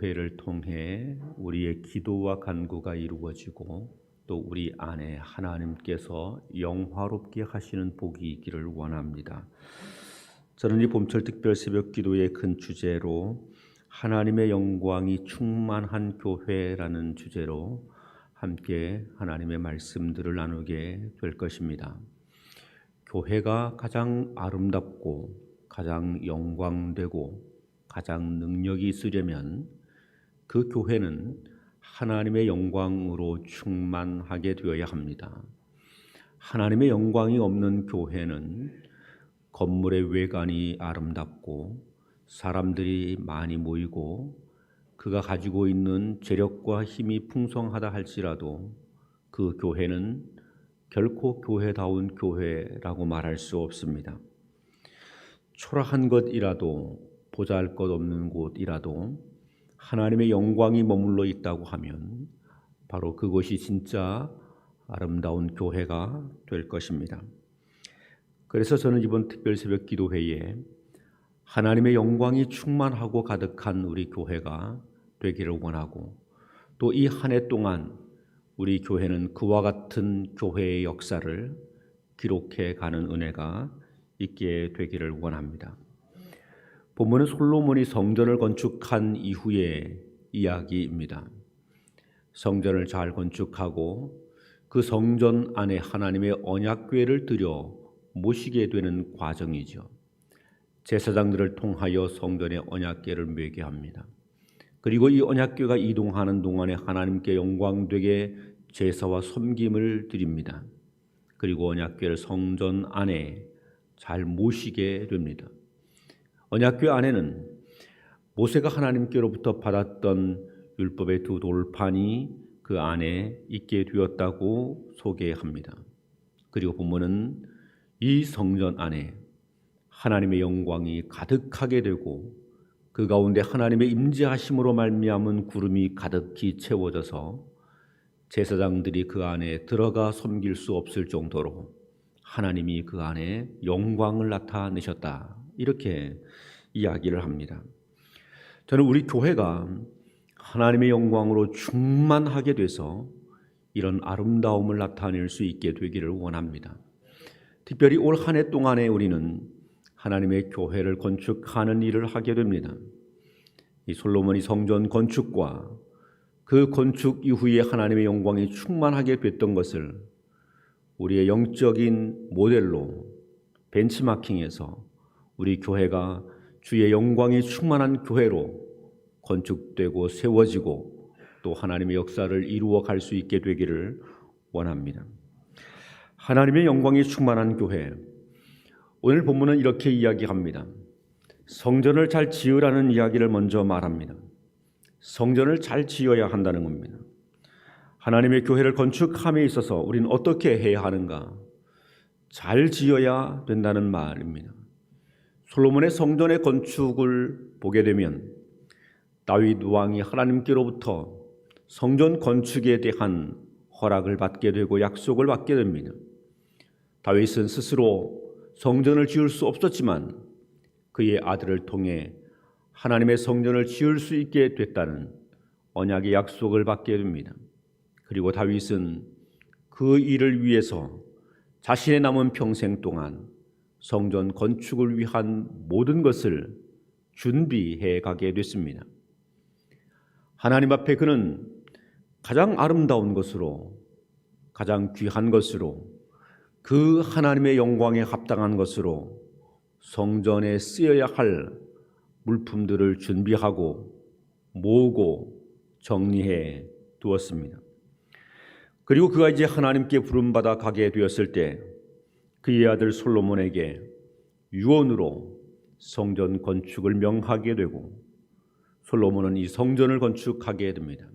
회를 통해 우리의 기도와 간구가 이루어지고 또 우리 안에 하나님께서 영화롭게 하시는 복이 있기를 원합니다. 저는 이 봄철 특별 새벽 기도의 큰 주제로 하나님의 영광이 충만한 교회라는 주제로 함께 하나님의 말씀들을 나누게 될 것입니다. 교회가 가장 아름답고 가장 영광되고 가장 능력이 있으려면 그 교회는 하나님의 영광으로 충만하게 되어야 합니다. 하나님의 영광이 없는 교회는 건물의 외관이 아름답고 사람들이 많이 모이고 그가 가지고 있는 재력과 힘이 풍성하다 할지라도 그 교회는 결코 교회다운 교회라고 말할 수 없습니다. 초라한 것이라도 보잘 것 없는 곳이라도 하나님의 영광이 머물러 있다고 하면 바로 그것이 진짜 아름다운 교회가 될 것입니다. 그래서 저는 이번 특별 새벽 기도회에 하나님의 영광이 충만하고 가득한 우리 교회가 되기를 원하고 또 이 한 해 동안 우리 교회는 그와 같은 교회의 역사를 기록해 가는 은혜가 있게 되기를 원합니다. 본문은 솔로몬이 성전을 건축한 이후의 이야기입니다. 성전을 잘 건축하고 그 성전 안에 하나님의 언약궤를 들여 모시게 되는 과정이죠. 제사장들을 통하여 성전의 언약궤를 매게 합니다. 그리고 이 언약궤가 이동하는 동안에 하나님께 영광되게 제사와 섬김을 드립니다. 그리고 언약궤를 성전 안에 잘 모시게 됩니다. 언약궤 안에는 모세가 하나님께로부터 받았던 율법의 두 돌판이 그 안에 있게 되었다고 소개합니다. 그리고 본문은 이 성전 안에 하나님의 영광이 가득하게 되고 그 가운데 하나님의 임재하심으로 말미암은 구름이 가득히 채워져서 제사장들이 그 안에 들어가 섬길 수 없을 정도로 하나님이 그 안에 영광을 나타내셨다. 이렇게 이야기를 합니다. 저는 우리 교회가 하나님의 영광으로 충만하게 돼서 이런 아름다움을 나타낼 수 있게 되기를 원합니다. 특별히 올 한 해 동안에 우리는 하나님의 교회를 건축하는 일을 하게 됩니다. 이 솔로몬이 성전 건축과 그 건축 이후에 하나님의 영광이 충만하게 됐던 것을 우리의 영적인 모델로 벤치마킹해서 우리 교회가 주의 영광이 충만한 교회로 건축되고 세워지고 또 하나님의 역사를 이루어 갈 수 있게 되기를 원합니다. 하나님의 영광이 충만한 교회. 오늘 본문은 이렇게 이야기합니다. 성전을 잘 지으라는 이야기를 먼저 말합니다. 성전을 잘 지어야 한다는 겁니다. 하나님의 교회를 건축함에 있어서 우리는 어떻게 해야 하는가? 잘 지어야 된다는 말입니다. 솔로몬의 성전의 건축을 보게 되면 다윗 왕이 하나님께로부터 성전 건축에 대한 허락을 받게 되고 약속을 받게 됩니다. 다윗은 스스로 성전을 지을 수 없었지만 그의 아들을 통해 하나님의 성전을 지을 수 있게 됐다는 언약의 약속을 받게 됩니다. 그리고 다윗은 그 일을 위해서 자신의 남은 평생 동안 성전 건축을 위한 모든 것을 준비해 가게 됐습니다. 하나님 앞에 그는 가장 아름다운 것으로 가장 귀한 것으로 그 하나님의 영광에 합당한 것으로 성전에 쓰여야 할 물품들을 준비하고 모으고 정리해 두었습니다. 그리고 그가 이제 하나님께 부름받아 가게 되었을 때 그의 아들 솔로몬에게 유언으로 성전 건축을 명하게 되고 솔로몬은 이 성전을 건축하게 됩니다.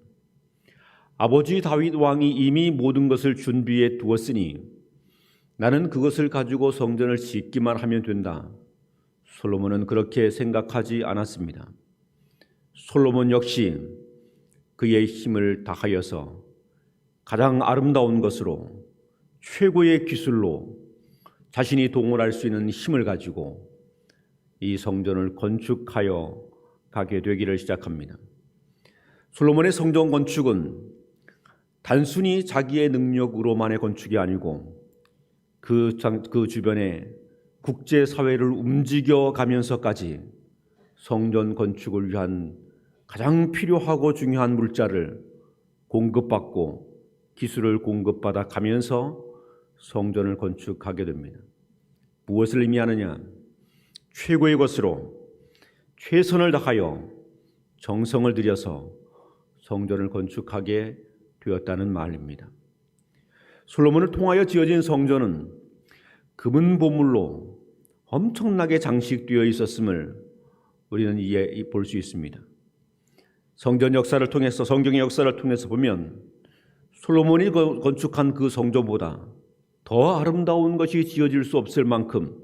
아버지 다윗 왕이 이미 모든 것을 준비해 두었으니 나는 그것을 가지고 성전을 짓기만 하면 된다. 솔로몬은 그렇게 생각하지 않았습니다. 솔로몬 역시 그의 힘을 다하여서 가장 아름다운 것으로 최고의 기술로 자신이 동원할 수 있는 힘을 가지고 이 성전을 건축하여 가게 되기를 시작합니다. 솔로몬의 성전 건축은 단순히 자기의 능력으로만의 건축이 아니고 그, 장- 그 주변에 국제 사회를 움직여 가면서까지 성전 건축을 위한 가장 필요하고 중요한 물자를 공급받고 기술을 공급받아 가면서 성전을 건축하게 됩니다. 무엇을 의미하느냐? 최고의 것으로 최선을 다하여 정성을 들여서 성전을 건축하게 되었다는 말입니다. 솔로몬을 통하여 지어진 성전은 금은 보물로 엄청나게 장식되어 있었음을 우리는 이해 볼 수 있습니다. 성전 역사를 통해서 성경의 역사를 통해서 보면 솔로몬이 거- 건축한 그 성전보다 더 아름다운 것이 지어질 수 없을 만큼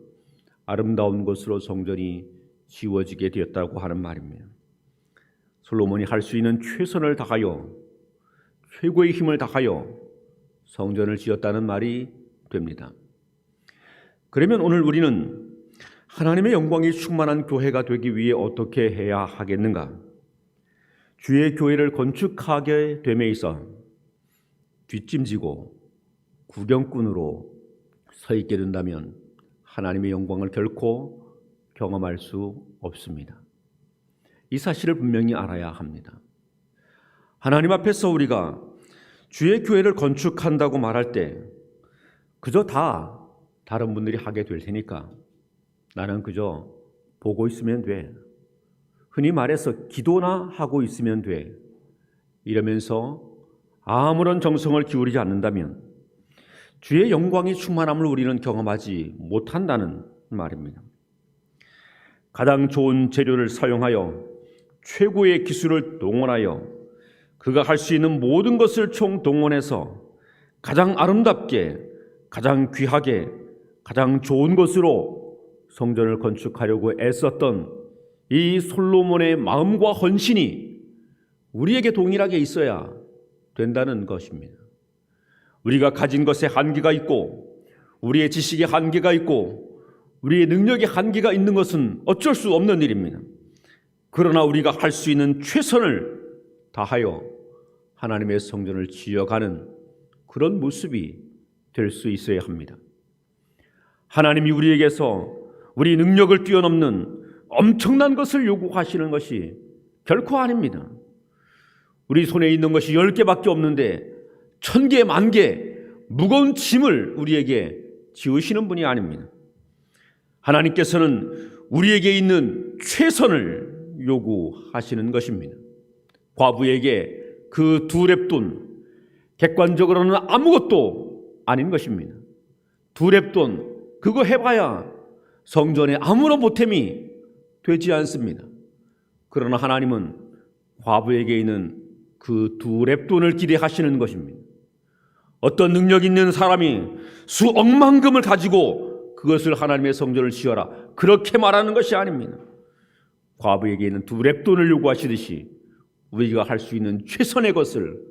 아름다운 것으로 성전이 지어지게 되었다고 하는 말입니다. 솔로몬이 할 수 있는 최선을 다하여 최고의 힘을 다하여 성전을 지었다는 말이 됩니다. 그러면 오늘 우리는 하나님의 영광이 충만한 교회가 되기 위해 어떻게 해야 하겠는가? 주의 교회를 건축하게 됨에 있어 뒷짐지고 구경꾼으로 서 있게 된다면 하나님의 영광을 결코 경험할 수 없습니다. 이 사실을 분명히 알아야 합니다. 하나님 앞에서 우리가 주의 교회를 건축한다고 말할 때 그저 다 다른 분들이 하게 될 테니까 나는 그저 보고 있으면 돼. 흔히 말해서 기도나 하고 있으면 돼. 이러면서 아무런 정성을 기울이지 않는다면 주의 영광이 충만함을 우리는 경험하지 못한다는 말입니다. 가장 좋은 재료를 사용하여 최고의 기술을 동원하여 그가 할 수 있는 모든 것을 총동원해서 가장 아름답게, 가장 귀하게, 가장 좋은 것으로 성전을 건축하려고 애썼던 이 솔로몬의 마음과 헌신이 우리에게 동일하게 있어야 된다는 것입니다. 우리가 가진 것에 한계가 있고 우리의 지식에 한계가 있고 우리의 능력에 한계가 있는 것은 어쩔 수 없는 일입니다. 그러나 우리가 할 수 있는 최선을 다하여 하나님의 성전을 지어가는 그런 모습이 될 수 있어야 합니다. 하나님이 우리에게서 우리 능력을 뛰어넘는 엄청난 것을 요구하시는 것이 결코 아닙니다. 우리 손에 있는 것이 열 개밖에 없는데 천 개, 만 개, 무거운 짐을 우리에게 지으시는 분이 아닙니다. 하나님께서는 우리에게 있는 최선을 요구하시는 것입니다. 과부에게 그 두 랩돈, 객관적으로는 아무것도 아닌 것입니다. 두 랩돈, 그거 해봐야 성전에 아무런 보탬이 되지 않습니다. 그러나 하나님은 과부에게 있는 그 두 랩돈을 기대하시는 것입니다. 어떤 능력 있는 사람이 수억만금을 가지고 그것을 하나님의 성전을 지어라. 그렇게 말하는 것이 아닙니다. 과부에게 있는 두 랩돈을 요구하시듯이 우리가 할 수 있는 최선의 것을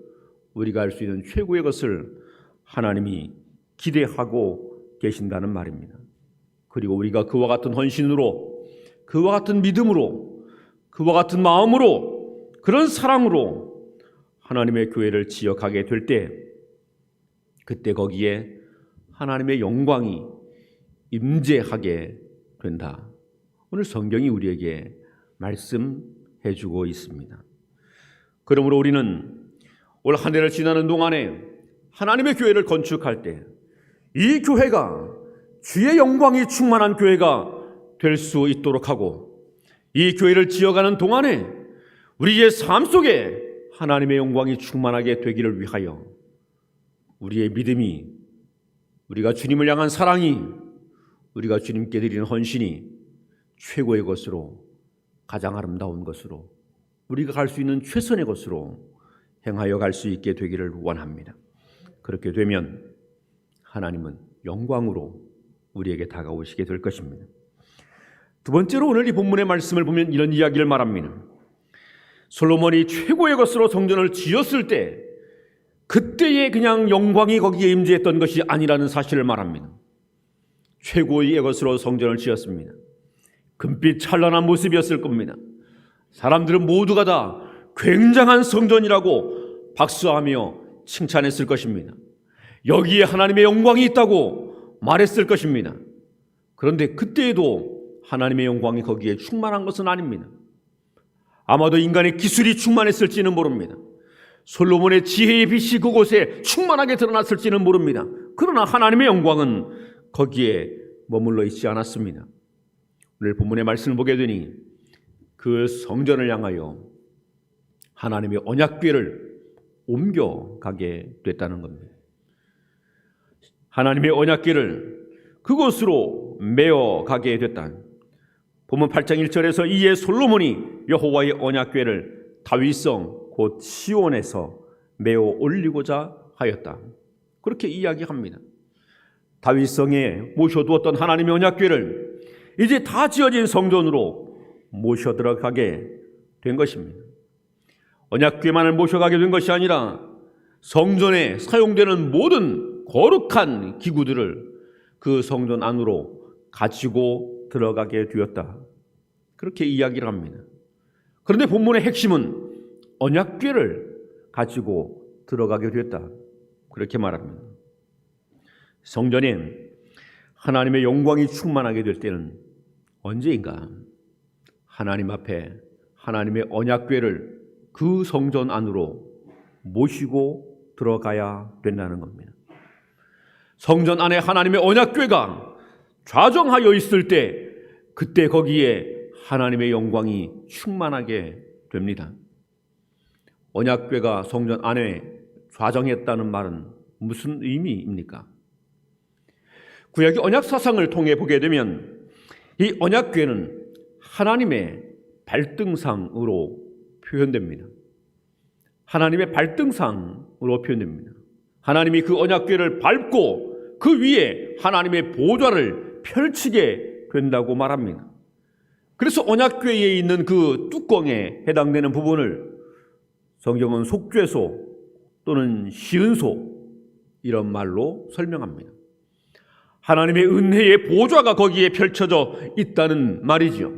우리가 할 수 있는 최고의 것을 하나님이 기대하고 계신다는 말입니다. 그리고 우리가 그와 같은 헌신으로 그와 같은 믿음으로 그와 같은 마음으로 그런 사랑으로 하나님의 교회를 지어가게 될때 그때 거기에 하나님의 영광이 임재하게 된다. 오늘 성경이 우리에게 말씀해 주고 있습니다. 그러므로 우리는 올 한 해를 지나는 동안에 하나님의 교회를 건축할 때 이 교회가 주의 영광이 충만한 교회가 될 수 있도록 하고 이 교회를 지어가는 동안에 우리의 삶 속에 하나님의 영광이 충만하게 되기를 위하여 우리의 믿음이 우리가 주님을 향한 사랑이 우리가 주님께 드리는 헌신이 최고의 것으로 가장 아름다운 것으로 우리가 갈 수 있는 최선의 것으로 행하여 갈 수 있게 되기를 원합니다. 그렇게 되면 하나님은 영광으로 우리에게 다가오시게 될 것입니다. 두 번째로 오늘 이 본문의 말씀을 보면 이런 이야기를 말합니다. 솔로몬이 최고의 것으로 성전을 지었을 때 그때의 그냥 영광이 거기에 임재했던 것이 아니라는 사실을 말합니다. 최고의 것으로 성전을 지었습니다. 금빛 찬란한 모습이었을 겁니다. 사람들은 모두가 다 굉장한 성전이라고 박수하며 칭찬했을 것입니다. 여기에 하나님의 영광이 있다고 말했을 것입니다. 그런데 그때에도 하나님의 영광이 거기에 충만한 것은 아닙니다. 아마도 인간의 기술이 충만했을지는 모릅니다. 솔로몬의 지혜의 빛이 그곳에 충만하게 드러났을지는 모릅니다. 그러나 하나님의 영광은 거기에 머물러 있지 않았습니다. 오늘 본문의 말씀을 보게 되니 그 성전을 향하여 하나님의 언약궤를 옮겨가게 됐다는 겁니다. 하나님의 언약궤를 그곳으로 메어 가게 됐다. 본문 8장 1절에서 이에 솔로몬이 여호와의 언약궤를 다윗성 곧 시온에서 메어 올리고자 하였다. 그렇게 이야기합니다. 다윗성에 모셔두었던 하나님의 언약궤를 이제 다 지어진 성전으로 모셔 들어가게 된 것입니다. 언약궤만을 모셔가게 된 것이 아니라 성전에 사용되는 모든 거룩한 기구들을 그 성전 안으로 가지고 들어가게 되었다. 그렇게 이야기를 합니다. 그런데 본문의 핵심은 언약궤를 가지고 들어가게 되었다. 그렇게 말합니다. 성전에 하나님의 영광이 충만하게 될 때는 언제인가 하나님 앞에 하나님의 언약궤를 그 성전 안으로 모시고 들어가야 된다는 겁니다. 성전 안에 하나님의 언약궤가 좌정하여 있을 때 그때 거기에 하나님의 영광이 충만하게 됩니다. 언약궤가 성전 안에 좌정했다는 말은 무슨 의미입니까? 구약의 언약 사상을 통해 보게 되면 이 언약궤는 하나님의 발등상으로 표현됩니다. 하나님의 발등상으로 표현됩니다. 하나님이 그 언약궤를 밟고 그 위에 하나님의 보좌를 펼치게 된다고 말합니다. 그래서 언약궤에 있는 그 뚜껑에 해당되는 부분을 성경은 속죄소 또는 시은소 이런 말로 설명합니다. 하나님의 은혜의 보좌가 거기에 펼쳐져 있다는 말이지요.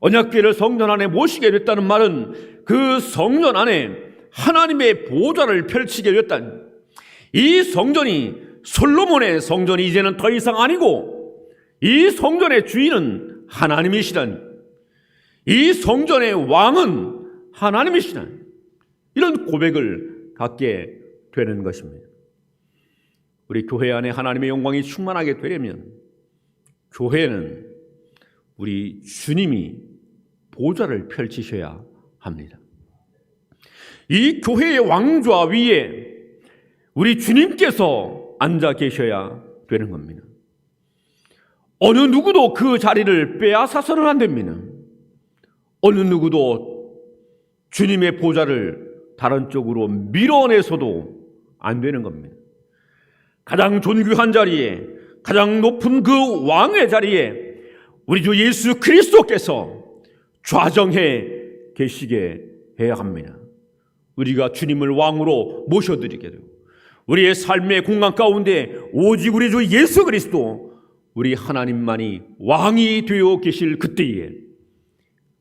언약궤를 성전 안에 모시게 됐다는 말은 그 성전 안에 하나님의 보좌를 펼치게 됐다는 이 성전이 솔로몬의 성전이 이제는 더 이상 아니고 이 성전의 주인은 하나님이시다니 이 성전의 왕은 하나님이시다니 이런 고백을 갖게 되는 것입니다. 우리 교회 안에 하나님의 영광이 충만하게 되려면 교회는 우리 주님이 보좌를 펼치셔야 합니다. 이 교회의 왕좌 위에 우리 주님께서 앉아 계셔야 되는 겁니다. 어느 누구도 그 자리를 빼앗아서는 안 됩니다. 어느 누구도 주님의 보좌를 다른 쪽으로 밀어내서도 안 되는 겁니다. 가장 존귀한 자리에 가장 높은 그 왕의 자리에 우리 주 예수 그리스도께서 좌정해 계시게 해야 합니다. 우리가 주님을 왕으로 모셔드리게 되고 우리의 삶의 공간 가운데 오직 우리 주 예수 그리스도 우리 하나님만이 왕이 되어 계실 그때에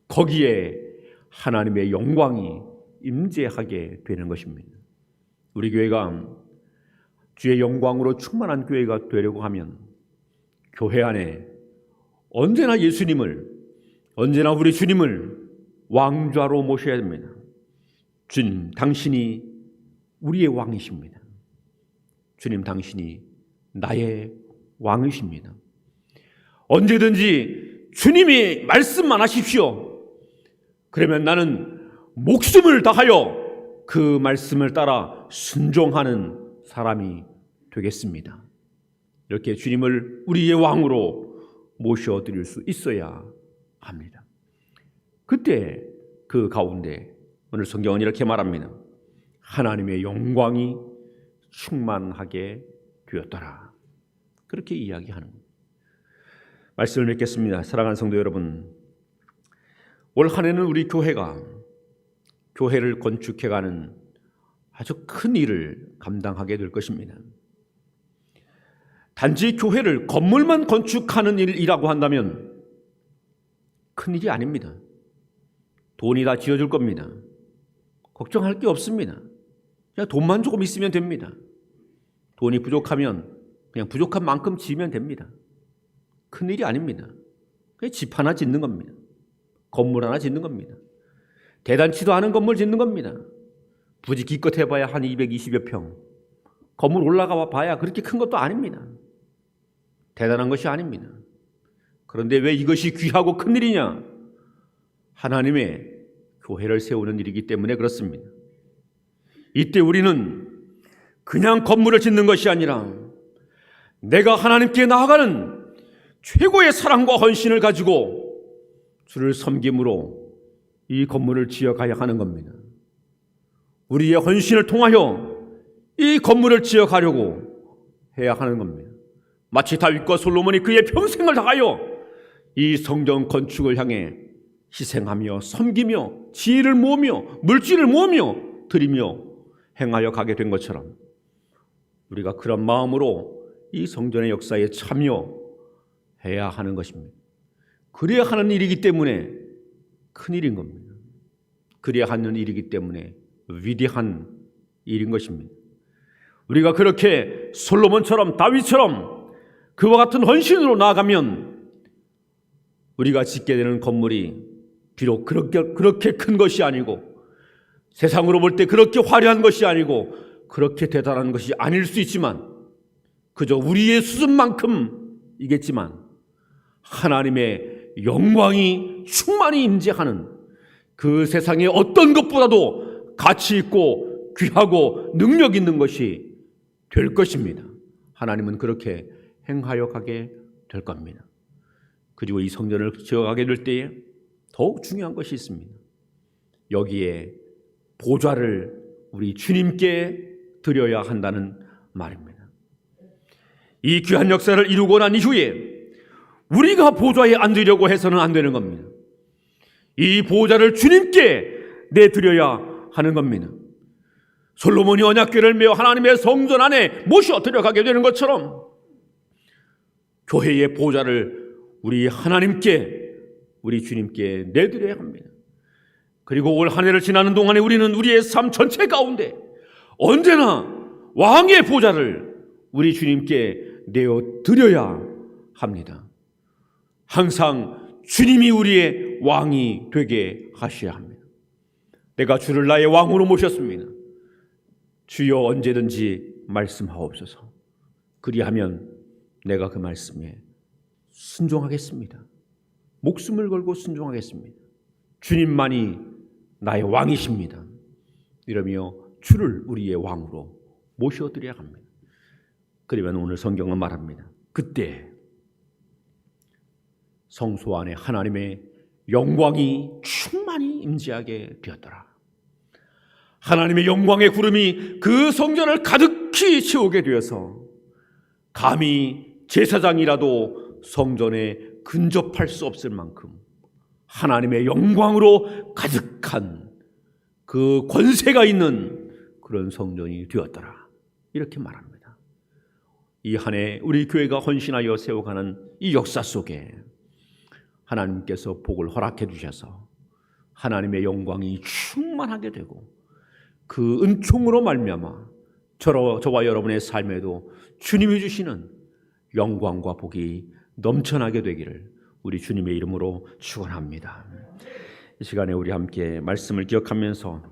거기에 하나님의 영광이 임재하게 되는 것입니다. 우리 교회가 주의 영광으로 충만한 교회가 되려고 하면 교회 안에 언제나 예수님을 언제나 우리 주님을 왕좌로 모셔야 됩니다. 주님, 당신이 우리의 왕이십니다. 주님, 당신이 나의 왕이십니다. 언제든지 주님이 말씀만 하십시오. 그러면 나는 목숨을 다하여 그 말씀을 따라 순종하는 사람이 되겠습니다. 이렇게 주님을 우리의 왕으로 모셔드릴 수 있어야 합니다. 그때 그 가운데 오늘 성경은 이렇게 말합니다. 하나님의 영광이 충만하게 되었더라. 그렇게 이야기하는. 말씀을 맺겠습니다. 사랑하는 성도 여러분, 올 한 해는 우리 교회가 교회를 건축해가는 아주 큰 일을 감당하게 될 것입니다. 단지 교회를 건물만 건축하는 일이라고 한다면 큰 일이 아닙니다. 돈이 다 지어줄 겁니다. 걱정할 게 없습니다. 그냥 돈만 조금 있으면 됩니다. 돈이 부족하면 그냥 부족한 만큼 지으면 됩니다. 큰 일이 아닙니다. 그냥 집 하나 짓는 겁니다. 건물 하나 짓는 겁니다. 대단치도 않은 건물 짓는 겁니다. 부지 기껏 해봐야 한 220여 평. 건물 올라가 봐야 그렇게 큰 것도 아닙니다. 대단한 것이 아닙니다. 그런데 왜 이것이 귀하고 큰 일이냐? 하나님의 교회를 세우는 일이기 때문에 그렇습니다. 이때 우리는 그냥 건물을 짓는 것이 아니라 내가 하나님께 나아가는 최고의 사랑과 헌신을 가지고 주를 섬김으로 이 건물을 지어가야 하는 겁니다. 우리의 헌신을 통하여 이 건물을 지어가려고 해야 하는 겁니다. 마치 다윗과 솔로몬이 그의 평생을 다하여 이 성전 건축을 향해 희생하며 섬기며 지혜를 모으며 물질을 모으며 드리며 행하여 가게 된 것처럼 우리가 그런 마음으로 이 성전의 역사에 참여해야 하는 것입니다. 그래야 하는 일이기 때문에 큰 일인 겁니다. 그래야 하는 일이기 때문에 위대한 일인 것입니다. 우리가 그렇게 솔로몬처럼 다윗처럼 그와 같은 헌신으로 나아가면 우리가 짓게 되는 건물이 비록 그렇게 그렇게 큰 것이 아니고 세상으로 볼 때 그렇게 화려한 것이 아니고 그렇게 대단한 것이 아닐 수 있지만 그저 우리의 수준만큼이겠지만 하나님의 영광이 충만히 임재하는 그 세상의 어떤 것보다도 가치 있고 귀하고 능력 있는 것이 될 것입니다. 하나님은 그렇게 행하여 가게 될 겁니다. 그리고 이 성전을 지어가게 될 때에 더욱 중요한 것이 있습니다. 여기에 보좌를 우리 주님께 드려야 한다는 말입니다. 이 귀한 역사를 이루고 난 이후에 우리가 보좌에 앉으려고 해서는 안 되는 겁니다. 이 보좌를 주님께 내드려야 하는 겁니다. 솔로몬이 언약궤를 메어 하나님의 성전 안에 모셔 들어가게 되는 것처럼 교회의 보좌를 우리 하나님께 우리 주님께 내드려야 합니다. 그리고 올 한 해를 지나는 동안에 우리는 우리의 삶 전체 가운데 언제나 왕의 보좌를 우리 주님께 내어 드려야 합니다. 항상 주님이 우리의 왕이 되게 하셔야 합니다. 내가 주를 나의 왕으로 모셨습니다. 주여 언제든지 말씀하옵소서. 그리하면 내가 그 말씀에 순종하겠습니다. 목숨을 걸고 순종하겠습니다. 주님만이 나의 왕이십니다. 이러며 주를 우리의 왕으로 모셔드려야 합니다. 그러면 오늘 성경은 말합니다. 그때 성소 안에 하나님의 영광이 충만히 임재하게 되었더라. 하나님의 영광의 구름이 그 성전을 가득히 채우게 되어서 감히 제사장이라도 성전에 근접할 수 없을 만큼 하나님의 영광으로 가득한 그 권세가 있는 그런 성전이 되었더라. 이렇게 말합니다. 이 한 해 우리 교회가 헌신하여 세워가는 이 역사 속에 하나님께서 복을 허락해 주셔서 하나님의 영광이 충만하게 되고 그 은총으로 말미암아 저와 여러분의 삶에도 주님이 주시는 영광과 복이 넘쳐나게 되기를 우리 주님의 이름으로 축원합니다. 이 시간에 우리 함께 말씀을 기억하면서